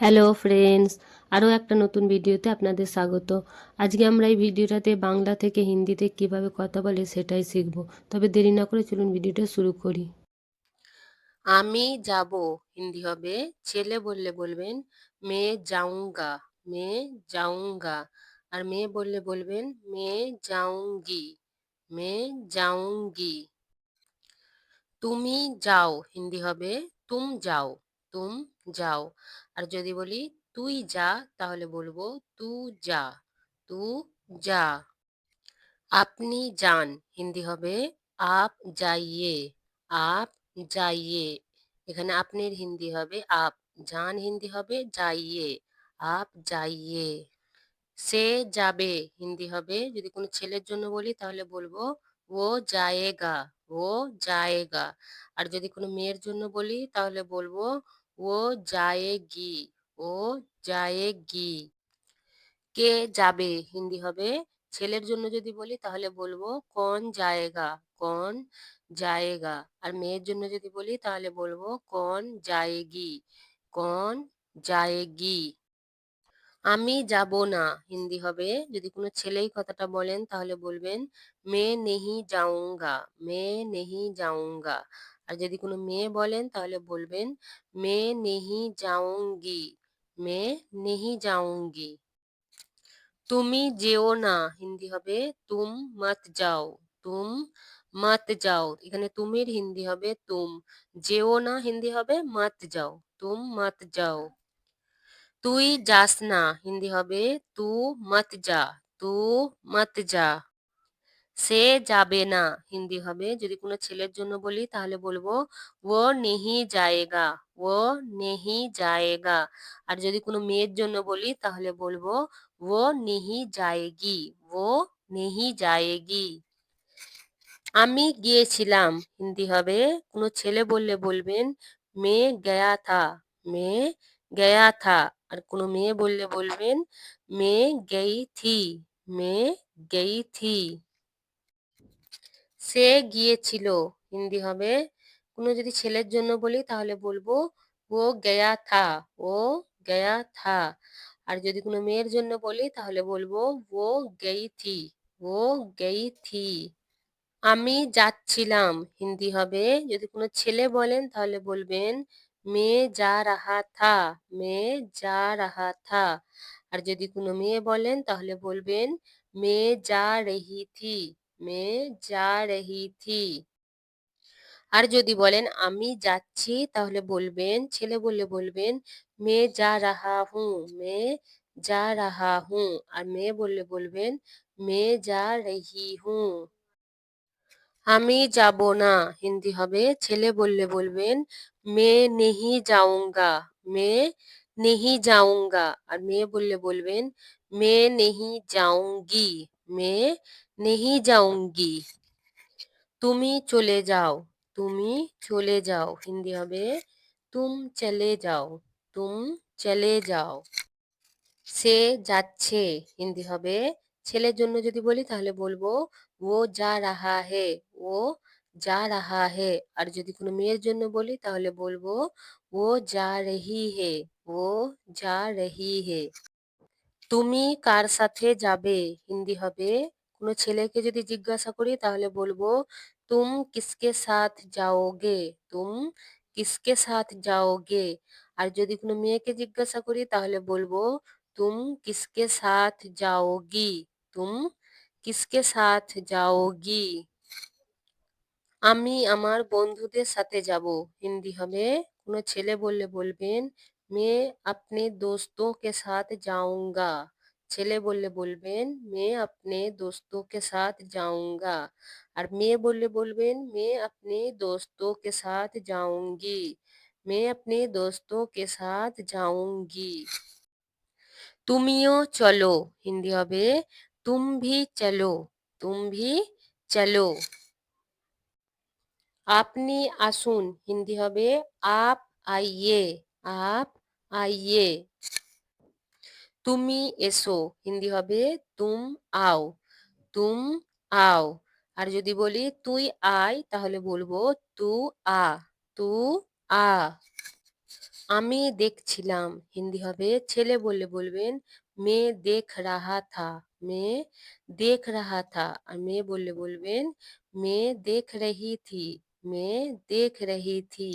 Hello friends আরও একটা নতুন ভিডিওতে আপনাদের স্বাগত। আজকে আমরা এই ভিডিওটাতে বাংলা থেকে হিন্দিতে কীভাবে কথা বলে সেটাই শিখব। তবে দেরি না করে চলুন ভিডিওটা শুরু করি। আমি যাব। হিন্দি হবে। ছেলে বললে বলবেন মেয়ে যাউঙ্গা মেয়ে যাউঙ্গা আর মেয়ে বললে বলবেন মেয়ে যাউঙ্গি মেয়ে যাউঙ্গি তুমি যাও, হিন্দি হবে, তুম যাও। তুম যাও। আর যদি বলি, তুই যা তাহলে বলব, তু যা তু যা। আপনি যান হিন্দি হবে, আপ যাইয়ে আপ যাইয়ে এখানে আপনির হিন্দি হবে, আপ যান হিন্দি হবে, যাইয়ে আপ যাইয়ে সে যাবে হিন্দি হবে, যদি কোনো ছেলের জন্য বলি, তাহলে বলব, ও যায়েগা ও যায়েগা আর যদি কোনো মেয়ের জন্য বলি, তাহলে বলব ও যায়েগি ও যায়েগি কে যাবে? হিন্দি হবে, ছেলের জন্য যদি বলি তাহলে বলব কন যায়েগা কন যায়েগা। আর মেয়ের জন্য যদি বলি তাহলে বলব কন যায়েগি কন যায়েগি। আমি যাব না, হিন্দি হবে। যদি কোনো ছেলেই কথাটা বলেন তাহলে বলবেন, মে নেহি যাউঙ্গা মে নেহি যাউঙ্গা আর যদি কোনো মেয়ে বলেন, তাহলে বলবেন, মে নেহি যাউঙ্গি মে নেহি যাউঙ্গি তুমি যেও না। হিন্দি হবে, তুম মত যাও, তুম মত যাও। এখানে তুমির হিন্দি হবে, তুম। যেও না হিন্দি হবে, মত যাও, তুম মত যাও। তুই যাস না। হিন্দি হবে, তু মত যা, তু মত যা। সে যাবে না। হিন্দি হবে। যদি কোনো ছেলের জন্য বলি, তাহলে বলব, ও নেহি যায়েগা, ও নেহি যায়েগা। আর যদি কোনো মেয়ের জন্য বলি, তাহলে বলব, ও নেহি যায়েগি, ও নেহি যায়েগি। আমি গিয়েছিলাম। হিন্দি হবে, কোনো ছেলে বললে বলবেন মেয়ে গয়া থা মেয়ে গয়া থা। আর কোনো মেয়ে বললে বলবেন মেয়ে গেই থি মেয়ে গেই থি। সে গিয়েছিল, হিন্দি হবে। কোনো যদি ছেলের জন্য বলি, তাহলে বলব, ও গয়া থা, ও গয়া থা। আর যদি কোনো মেয়ের জন্য বলি, তাহলে বলব, ও গেই থি, ও গেই থি। আমি যাচ্ছিলাম, হিন্দি হবে। যদি কোনো ছেলে বলেন, তাহলে বলবেন মেয়ে যা রাহা থা মেয়ে যা রাহা থা। আর যদি কোনো মেয়ে বলেন, তাহলে বলবেন মেয়ে যা রহি থি। মেয়ে যা রহি থি আর যদি বলেন, আমি যাচ্ছি, তাহলে বলবেন, ছেলে বললে বলবেন মেয়ে যা রাহা হুঁ মেয়ে যা রাহা হুঁ। আর মেয়ে বললে বলবেন মেয়ে যা রহি হুঁ। আমি যাব না। হিন্দি হবে, ছেলে বললে বলবেন, মে নেহি যাউঙ্গা মে নেহি যাউঙ্গা আর মেয়ে বললে বলবেন, মে নেহি যাউঙ্গি মে নেহি যাউঙ্গি তুমি চলে যাও, তুমি চলে যাও। হিন্দি হবে, তুম চলে যাও, তুম চলে যাও। সে যাচ্ছে, হিন্দি হবে, ছেলের জন্য যদি বলি তাহলে বলব, ও যা রাহা হে, ও যা রাহা হে। আর যদি কোনো মেয়ের জন্য বলি তাহলে বলব, ও যা রহি হে, ও যা রহি হে। তুমি কার সাথে যাবে? হিন্দি হবে কোনো ছেলেকে যদি জিজ্ঞাসা করি তাহলে বলবো তুম কিসকে সাথ যাওগে তুম কিসকে সাথ যাওগে আর যদি কোনো মেয়েকে জিজ্ঞাসা করি তাহলে বলবো তুম কিসকে সাথ যাওগি তুম কিসকে সাথ যাওগি আমি আমার বন্ধুদের সাথে যাব হিন্দি হবে কোনো ছেলে বললে বলবেন मैं अपने दोस्तों के साथ जाऊंगा ছেলে বললে বলবেন मैं अपने दोस्तों के साथ जाऊंगा আর মেয়ে বললে বলবেন मैं अपने दोस्तों के साथ जाऊंगी मैं अपने दोस्तों के साथ जाऊंगी তুমিও চলো হিন্দি হবে তুম ভি চলো তুম ভি চলো আপনি আসুন হিন্দি হবে আপ আইয়ে আপ আইয়ে তুমি এসো, হিন্দি হবে তুম আও তুম আও আর যদি বলি তুই আয় তাহলে বলব তু আ তু আ আমি দেখছিলাম হিন্দি হবে ছেলে বললে বলবেন মেয়ে দেখ রাহা থা মেয়ে দেখ রাহা থা আর মেয়ে বললে বলবেন মেয়ে দেখ রহি থি মেয়ে দেখ রহি থি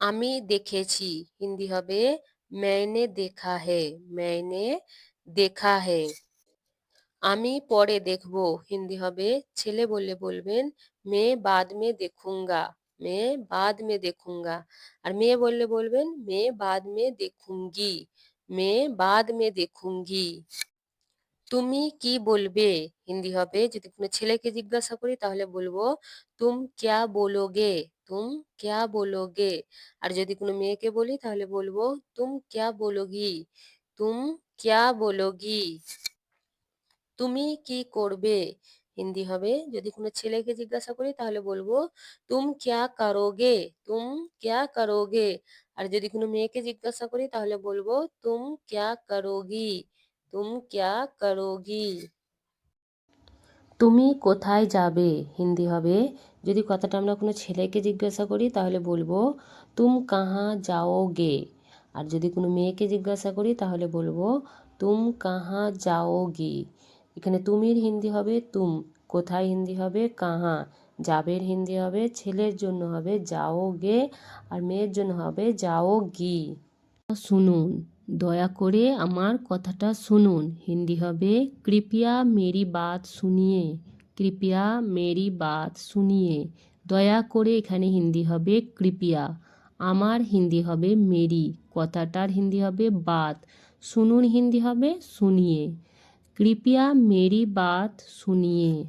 আমি দেখেছি হিন্দি হবে मैंने দেখা है मैंने দেখা है আমি পরে দেখব হিন্দি হবে ছেলে বললে বলবেন मैं बाद में देखूंगा मैं बाद में देखूंगा আর মেয়ে বললে বলবেন मैं बाद में देखूंगी मैं बाद में देखूंगी তুমি কি বলবে হিন্দি হবে যদি কোনো ছেলেকে জিজ্ঞাসা করি তাহলে বলবো তুম ক্যা বলোগে তুম ক্যা বলোগে আর যদি কোনো মেয়েকে বলি তাহলে বলব তুম ক্যা বলোগি তুম ক্যা বলোগি তুমি কি করবে হিন্দি হবে যদি কোনো ছেলেকে জিজ্ঞাসা করি তাহলে বলব তুম ক্যা করোগে তুম ক্যা করোগে আর যদি কোনো মেয়েকে জিজ্ঞাসা করি তাহলে বলব তুম ক্যা করোগি তুম ক্যা করোগি তুমি কোথায় যাবে? হিন্দি হবে। যদি কথাটা আমরা কোনো ছেলেকে জিজ্ঞাসা করি, তাহলে বলব, তুম কাহা যাওগে? আর যদি কোনো মেয়েকে জিজ্ঞাসা করি, তাহলে বলব, তুম কাহা যাও যাওগি? এখানে তুমির হিন্দি হবে, তুম। কোথায় হিন্দি হবে, কাহা? যাবের হিন্দি হবে, ছেলের জন্য হবে, যাওগে। আর মেয়ের জন্য হবে, যাওগি। শুনুন। দয়া করে আমার কথাটা শুনুন। হিন্দি হবে, কৃপয়া মেরি বাত শুনিয়ে, কৃপয়া মেরি বাত শুনিয়ে। দয়া করে এখানে হিন্দি হবে, কৃপয়া। আমার হিন্দি হবে, মেরি। কথাটার হিন্দি হবে, বাত। শুনুন, হিন্দি হবে, শুনিয়ে। কৃপয়া মেরি বাত শুনিয়ে।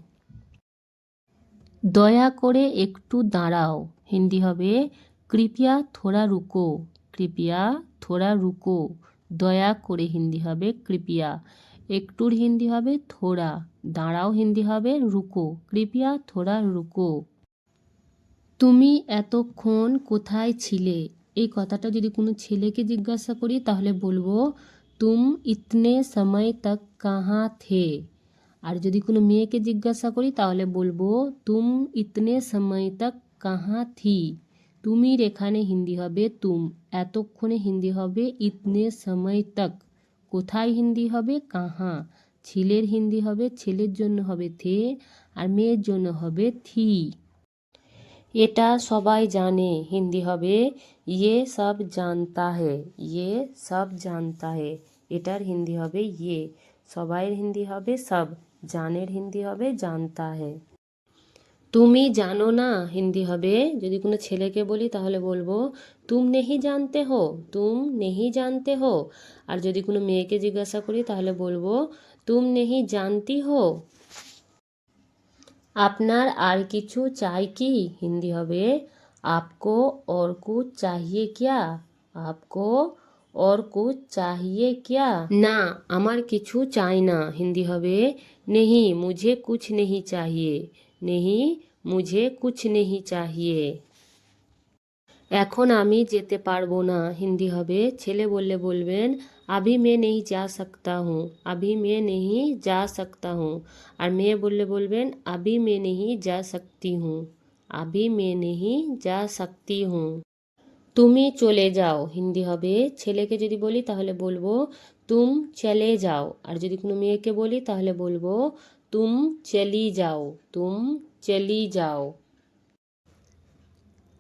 দয়া করে একটু দাঁড়াও। হিন্দি হবে, কৃপয়া, থোড়া রুকো। কৃপয়া, থোড়া রুকো। দয়া করে হিন্দি হবে কৃপয়া। একটুর হিন্দি হবে থোড়া, দাঁড়াও হিন্দি হবে রুকো। কৃপয়া, থোড়া, রুকো। তুমি এতক্ষণ কোথায় ছিলে? এই কথাটা যদি কোনো ছেলেকে জিজ্ঞাসা করি, তাহলে বলব, তুম ইতনে সময় তক কাহা থে? আর যদি কোনো মেয়েকে জিজ্ঞাসা করি, তাহলে বলব, তুম ইতনে সময় তক কাহা থি? তুমির এখানে হিন্দি হবে তুম, এতক্ষণে হিন্দি হবে ইতনে সময় তক। কোথায় হিন্দি হবে? কাহা। ছেলের হিন্দি হবে, ছেলের জন্য হবে থে, আর মেয়ের জন্য হবে থি। এটা সবাই জানে, হিন্দি হবে ইয়ে সব জানতা হে ইয়ে সব জানতা হে। এটার হিন্দি হবে ইয়ে। সবাইয়ের হিন্দি হবে সব, জানের হিন্দি হবে জানতা হে। তুমি জানো না হিন্দি হবে? যদি কোনো ছেলেকে বলি তাহলে বলব, তুম নেহি জানতে হো, তুম নেহি জানতে হো। আর যদি কোনো মেয়েকে জিজ্ঞাসা করি তাহলে বলব, তুম নেহি জানতি হো। আপনার আর কিছু চাই কি হিন্দি হবে? আপকো ওর কুচ চাহিয়ে কিয়া? আপকো ওর কুচ চাহিয়ে কিয়া? না, আমার কিছু চাই না হিন্দি হবে। নেহি, মুঝে কুছ নেহি চাহিয়ে। নেহি মুঝে কুছ নেহি চাহিয়ে। এখন আমি যেতে পারব না, হিন্দি হবে। ছেলে বললে বলবেন আভি মে নেহি যা সকতা হুঁ আভি মে নেহি যা সকতা হুঁ। আর মেয়ে বললে বলবেন, আবি মে নেহি যা সকতি হুঁ আভি মে নেহি যা সকতি হুঁ। তুমি চলে যাও, হিন্দি হবে। ছেলেকে যদি বলি তাহলে বলব, তুম চলে যাও। আর যদি কোনো মেয়েকে বলি তাহলে বলব তুম চলি যাও তুম চলি যাও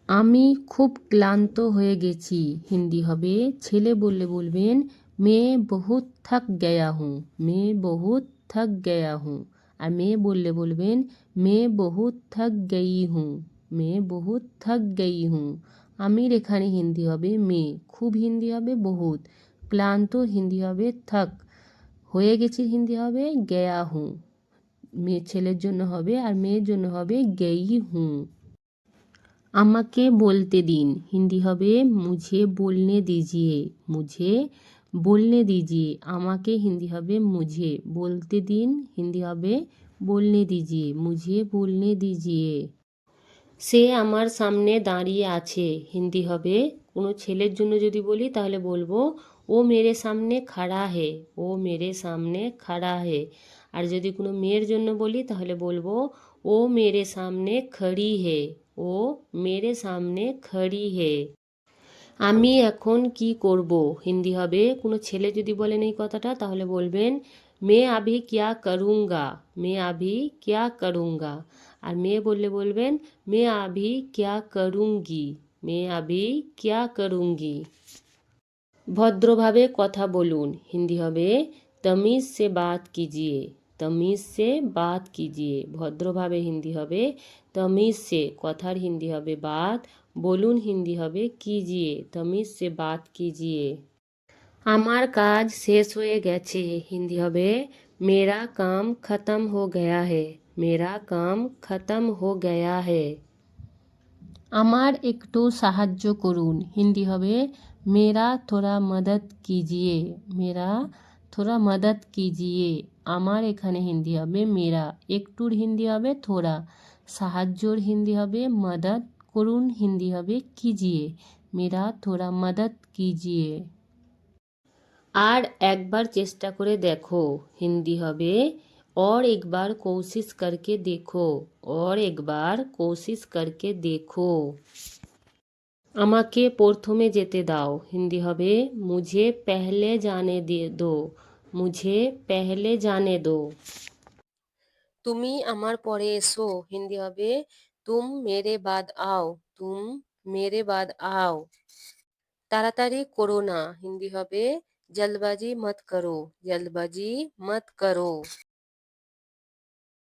আমি খুব ক্লান্ত হয়ে গেছি। হিন্দি হবে, ছেলে বললে বলবেন, মেয়ে বহুত থক গয়া হুঁ, মেয়ে বহুত থক গয়া হুঁ। আর মেয়ে বললে বলবেন, মেয়ে বহুত থক গই হুঁ, মেয়ে বহুত থক গই হুঁ। আমির এখানে হিন্দি হবে, মেয়ে। খুব হিন্দি হবে, বহুত। ক্লান্ত হিন্দি হবে, থক। হয়ে গেছি হিন্দি হবে, গয়া হুঁ। মেয়ে ছেলের জন্য হবে আর মেয়ের জন্য হবে গেই হুঁ আমাকে বলতে দিন। হিন্দি হবে মুঝে বলনে দিজিয়ে। মুঝে বলনে দিজিয়ে। আমাকে হিন্দি হবে মুঝে বলতে দিন। হিন্দি হবে বলনে দিজিয়ে। মুঝে বলনে দিজিয়ে। সে আমার সামনে দাঁড়িয়ে আছে। হিন্দি হবে কোনো ছেলের জন্য যদি বলি তাহলে বলব ও মেরে সামনে খাড়া হে, ও মেরে সামনে খাড়া হে। আর যদি কোনো মেয়ের জন্য বলি, তাহলে বলব, ও মেরে সামনে খড়ি হে, ও মেরে সামনে খড়ি হে। আমি এখন কি করব? হিন্দি হবে, কোনো ছেলে যদি বলেন এই কথাটা, তাহলে বলবেন, মে আভি ক্যা করুঙ্গা, মে আভি ক্যা করুঙ্গা। আর মেয়ে বললে বলবেন, মে আভি ক্যা করুঙ্গি, মে আভি ক্যা করুঙ্গি। ভদ্রভাবে কথা বলুন। হিন্দি হবে, তমিজ সে বাত কিজিয়ে, তমিজ সে বাত কিজিয়ে। ভদ্রভাবে হিন্দি হবে, তমিজ সে। কথার হিন্দি হবে, বাত। বলুন, হিন্দি হবে, কিজিয়ে, তমিজ সে বাত কিজিয়ে। আমার কাজ শেষ হয়ে গেছে। হিন্দি হবে, মেরা কাম খতম হো গয়া হে, মেরা কাম খতম হো গয়া হে। আমার একটু সাহায্য করুন। হিন্দি হবে মেরা থোড়া মদত কিজিয়ে মেরা থোড়া মদত কিজিয়ে আমার এখানে হিন্দি হবে মেরা একটুর হিন্দি হবে থোড়া সাহায্যর হিন্দি হবে মদত করুন হিন্দি হবে কিজিয়ে মেরা থোড়া মদত কিজিয়ে আর একবার চেষ্টা করে দেখো হিন্দি হবে और एक बार कोशिश करके देखो और एक बार कोशिश करके देखो আমাকে প্রথমে যেতে দাও। হিন্দি হবে, মুঝে পেহলে জানে দে দো। মুঝে পেহলে জানে দো। তুমি আমার পরে এসো। হিন্দি হবে, তুম মেরে বাদ আও, তুম মেরে বাদ আও। তাড়াতাড়ি করো না। হিন্দি হবে, জলবাজি মত করো, জলবাজি মত করো।